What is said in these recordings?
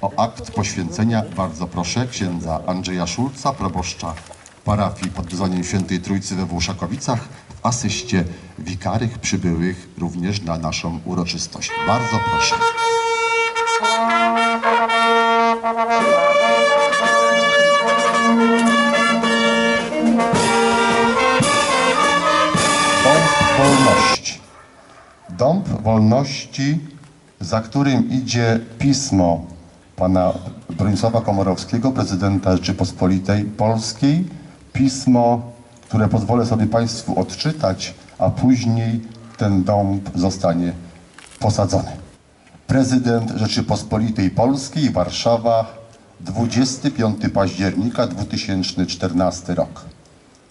O akt poświęcenia bardzo proszę księdza Andrzeja Szulca, proboszcza parafii pod wezwaniem Świętej Trójcy we Włoszakowicach w asyście wikarych przybyłych również na naszą uroczystość. Bardzo proszę. Wolności. Dąb wolności, za którym idzie pismo pana Bronisława Komorowskiego, prezydenta Rzeczypospolitej Polskiej. Pismo, które pozwolę sobie Państwu odczytać, a później ten dąb zostanie posadzony. Prezydent Rzeczypospolitej Polskiej, Warszawa, 25 października 2014 rok.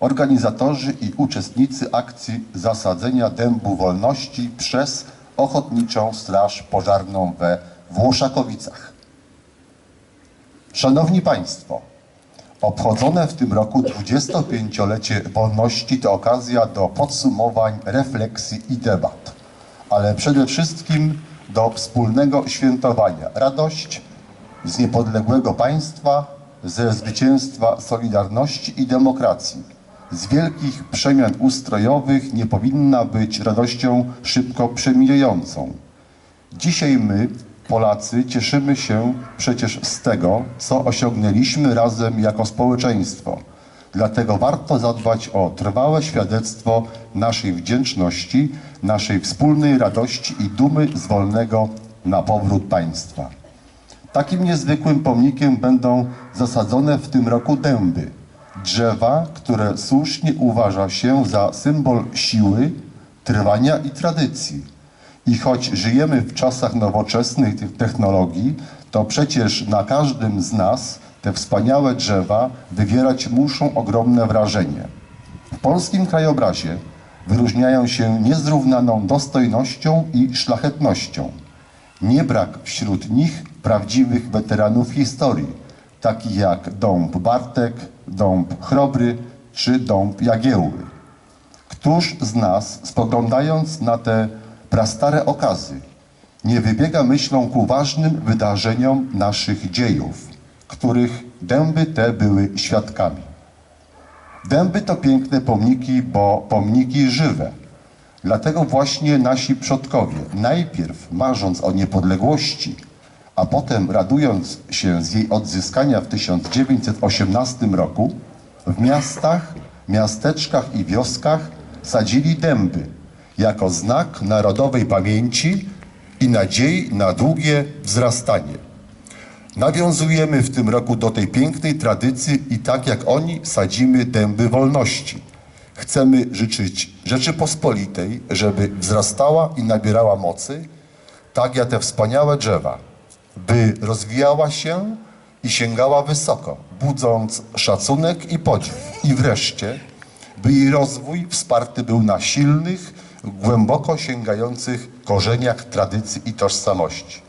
Organizatorzy i uczestnicy akcji zasadzenia dębu wolności przez Ochotniczą Straż Pożarną we Włoszakowicach. Szanowni Państwo, obchodzone w tym roku 25-lecie wolności to okazja do podsumowań, refleksji i debat, ale przede wszystkim do wspólnego świętowania. Radość z niepodległego państwa, ze zwycięstwa Solidarności i demokracji. Z wielkich przemian ustrojowych nie powinna być radością szybko przemijającą. Dzisiaj my, Polacy, cieszymy się przecież z tego, co osiągnęliśmy razem jako społeczeństwo. Dlatego warto zadbać o trwałe świadectwo naszej wdzięczności, naszej wspólnej radości i dumy z wolnego na powrót państwa. Takim niezwykłym pomnikiem będą zasadzone w tym roku dęby. Drzewa, które słusznie uważa się za symbol siły, trwania i tradycji. I choć żyjemy w czasach nowoczesnych tych technologii, to przecież na każdym z nas te wspaniałe drzewa wywierać muszą ogromne wrażenie. W polskim krajobrazie wyróżniają się niezrównaną dostojnością i szlachetnością. Nie brak wśród nich prawdziwych weteranów historii, takich jak Dąb Bartek, Dąb Chrobry czy Dąb Jagiełły. Któż z nas, spoglądając na te prastare okazy, nie wybiega myślą ku ważnym wydarzeniom naszych dziejów, których dęby te były świadkami? Dęby to piękne pomniki, bo pomniki żywe. Dlatego właśnie nasi przodkowie, najpierw marząc o niepodległości, a potem radując się z jej odzyskania w 1918 roku, w miastach, miasteczkach i wioskach sadzili dęby jako znak narodowej pamięci i nadziei na długie wzrastanie. Nawiązujemy w tym roku do tej pięknej tradycji i tak jak oni sadzimy dęby wolności. Chcemy życzyć Rzeczypospolitej, żeby wzrastała i nabierała mocy, tak jak te wspaniałe drzewa, by rozwijała się i sięgała wysoko, budząc szacunek i podziw. I wreszcie, by jej rozwój wsparty był na silnych, głęboko sięgających korzeniach tradycji i tożsamości.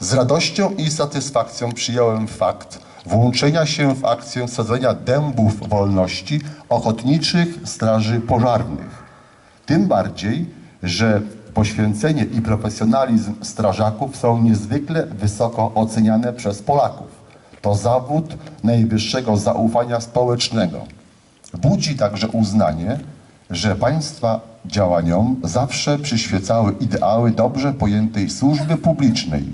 Z radością i satysfakcją przyjąłem fakt włączenia się w akcję sadzenia dębów wolności ochotniczych straży pożarnych. Tym bardziej, że poświęcenie i profesjonalizm strażaków są niezwykle wysoko oceniane przez Polaków. To zawód najwyższego zaufania społecznego. Budzi także uznanie, że państwa działaniom zawsze przyświecały ideały dobrze pojętej służby publicznej.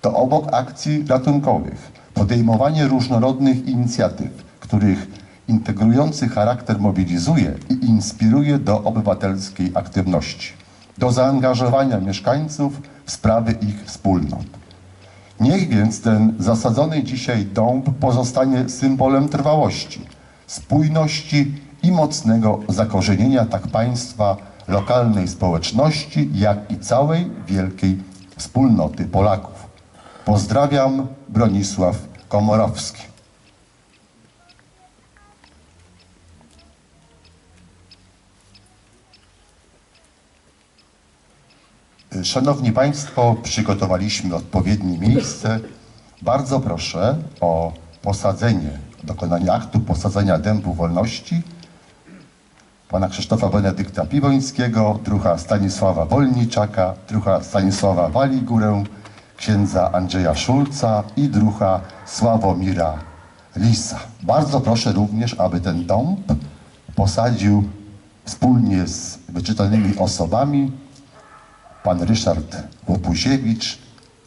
To obok akcji ratunkowych, podejmowanie różnorodnych inicjatyw, których integrujący charakter mobilizuje i inspiruje do obywatelskiej aktywności, do zaangażowania mieszkańców w sprawy ich wspólnot. Niech więc ten zasadzony dzisiaj dąb pozostanie symbolem trwałości, spójności i mocnego zakorzenienia tak państwa, lokalnej społeczności, jak i całej wielkiej wspólnoty Polaków. Pozdrawiam, Bronisław Komorowski. Szanowni Państwo, przygotowaliśmy odpowiednie miejsce. Bardzo proszę o posadzenie, dokonanie aktu posadzenia dębu wolności pana Krzysztofa Benedykta Piwońskiego, druha Stanisława Wolniczaka, druha Stanisława Waligurę, księdza Andrzeja Szulca i druha Sławomira Lisa. Bardzo proszę również, aby ten dąb posadził wspólnie z wyczytanymi osobami pan Ryszard Łopuziewicz,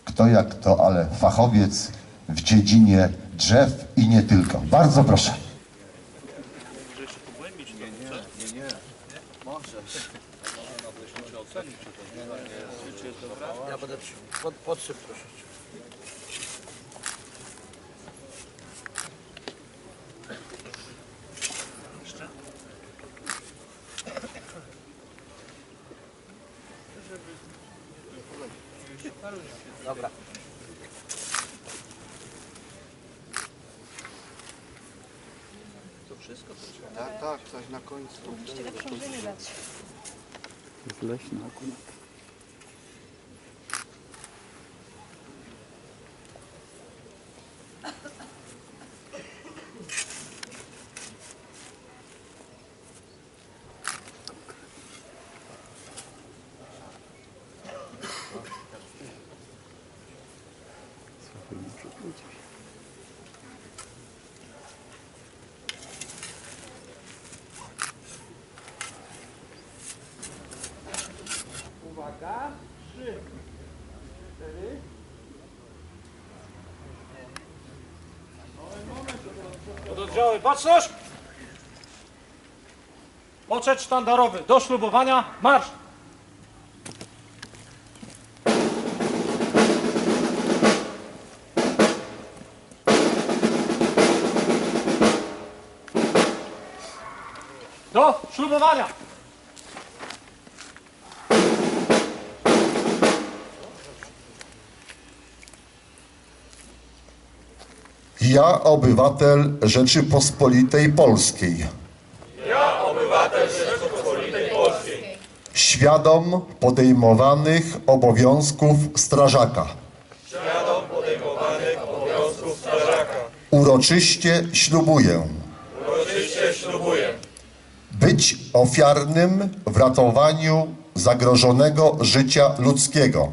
kto jak to, ale fachowiec w dziedzinie drzew i nie tylko. Bardzo proszę. Ja będę pod, podsyp troszeczkę. Dobra. To wszystko to. Tak, tak, coś na końcu. Musicie lepszą ziemię dać. Jest leśna akurat. Słuchaj, nie przekrócił się. Pododdziały, baczność! Poczet sztandarowy do ślubowania, marsz! Do ślubowania! Ja, obywatel Rzeczypospolitej Polskiej. Ja, obywatel Rzeczypospolitej Polskiej, Świadom podejmowanych obowiązków strażaka. świadom podejmowanych obowiązków strażaka, Uroczyście ślubuję. Uroczyście ślubuję. Być ofiarnym w ratowaniu zagrożonego życia ludzkiego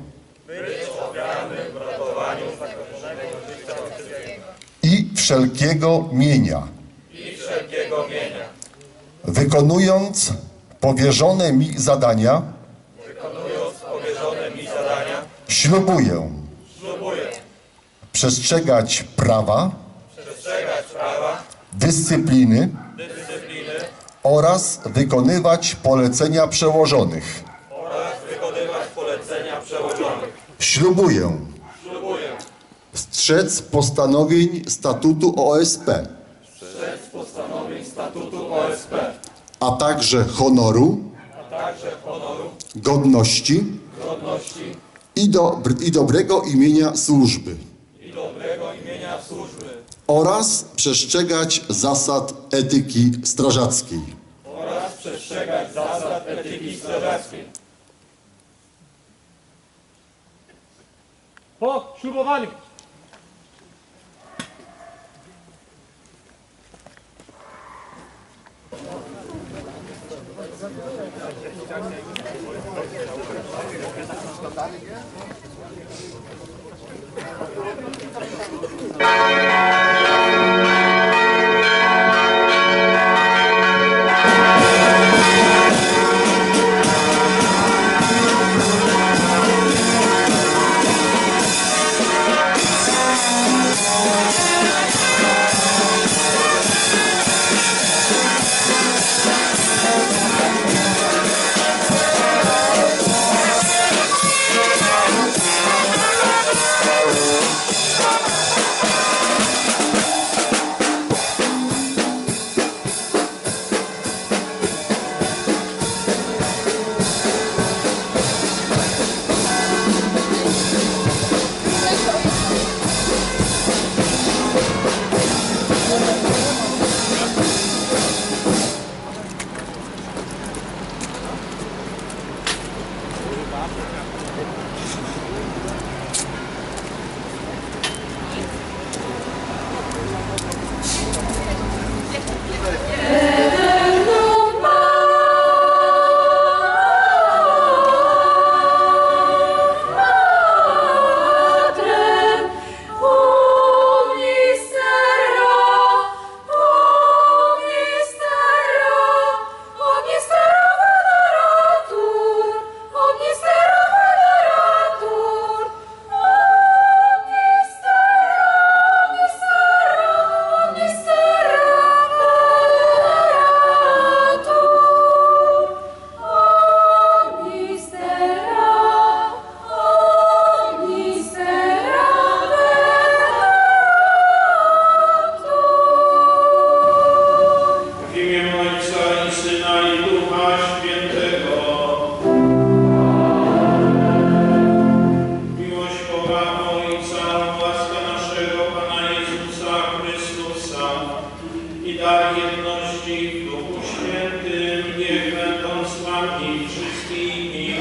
i wszelkiego mienia. i wszelkiego mienia, Wykonując powierzone mi zadania, wykonując powierzone mi zadania, ślubuję ślubuję przestrzegać prawa, przestrzegać prawa, dyscypliny dyscypliny oraz wykonywać polecenia przełożonych. oraz wykonywać polecenia przełożonych. Ślubuję strzec postanowień statutu OSP, strzec postanowień statutu OSP, a także honoru, a także honoru, godności godności i, do, i dobrego imienia służby i dobrego imienia służby oraz przestrzegać zasad etyki strażackiej. oraz przestrzegać zasad etyki strażackiej. Po ślubowaniu! 確かに。i dar jedności w Duchu Świętym niech będą sławni wszystkimi.